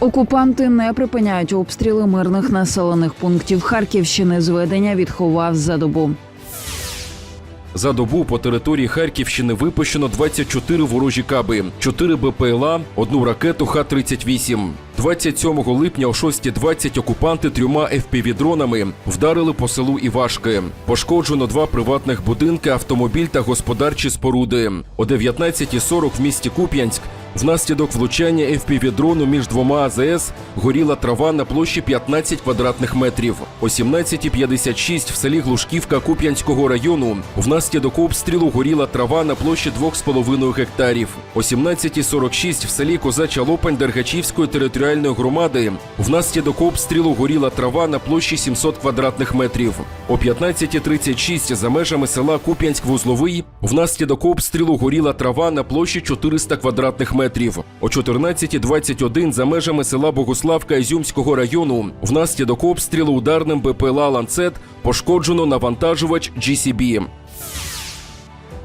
Окупанти не припиняють обстріли мирних населених пунктів Харківщини. Зведення відховав за добу. За добу по території Харківщини випущено 24 ворожі каби, 4 БПЛА, одну ракету Х-38. 27 липня о 6.20 окупанти трьома FPV-дронами вдарили по селу Івашки. Пошкоджено два приватних будинки, автомобіль та господарчі споруди. О 19.40 в місті Куп'янськ Внаслідок влучання FPV-дрону між двома АЗС горіла трава на площі 15 квадратних метрів. О 17.56 в селі Глушківка Куп'янського району внаслідок обстрілу горіла трава на площі 2,5 гектарів. О 17.46 в селі Козача Лопань Дергачівської територіальної громади внаслідок обстрілу горіла трава на площі 700 квадратних метрів. О 15.36 за межами села Куп'янськ-Вузловий внаслідок обстрілу горіла трава на площі 400 квадратних метрів. О 14.21 за межами села Богославка Ізюмського району внаслідок обстрілу ударним БПЛА «Ланцет» пошкоджено навантажувач GCB.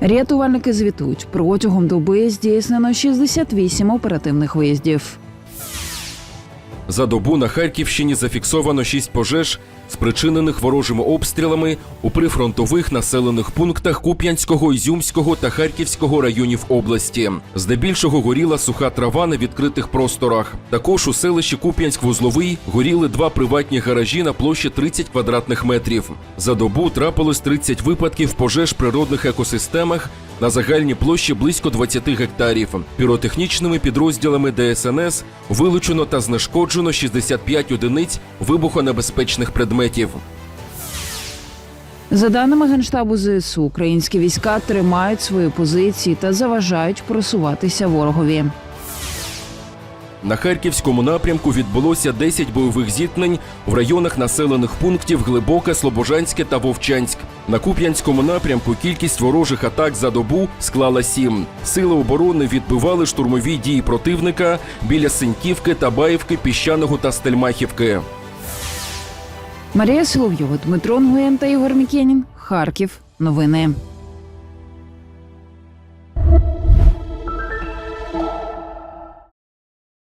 Рятувальники звітують протягом доби здійснено 68 оперативних виїздів. За добу на Харківщині зафіксовано шість пожеж, спричинених ворожими обстрілами у прифронтових населених пунктах Куп'янського, Ізюмського та Харківського районів області. Здебільшого горіла суха трава на відкритих просторах. Також у селищі Куп'янськ-Вузловий горіли два приватні гаражі на площі 30 квадратних метрів. За добу трапилось 30 випадків пожеж природних екосистемах на загальній площі близько 20 гектарів. Піротехнічними підрозділами ДСНС вилучено та знешкоджено 65 одиниць вибухонебезпечних предметів. За даними генштабу ЗСУ, українські війська тримають свої позиції та заважають просуватися ворогові. На харківському напрямку відбулося 10 бойових зіткнень в районах населених пунктів Глибоке, Слобожанське та Вовчанськ. На Куп'янському напрямку кількість ворожих атак за добу склала 7. Сили оборони відбивали штурмові дії противника біля Синьківки, Табаївки, Піщаного та Стельмахівки. Марія Соловйова, Дмитро Нгуєн та Ігор Мікенін. Харків. Новини.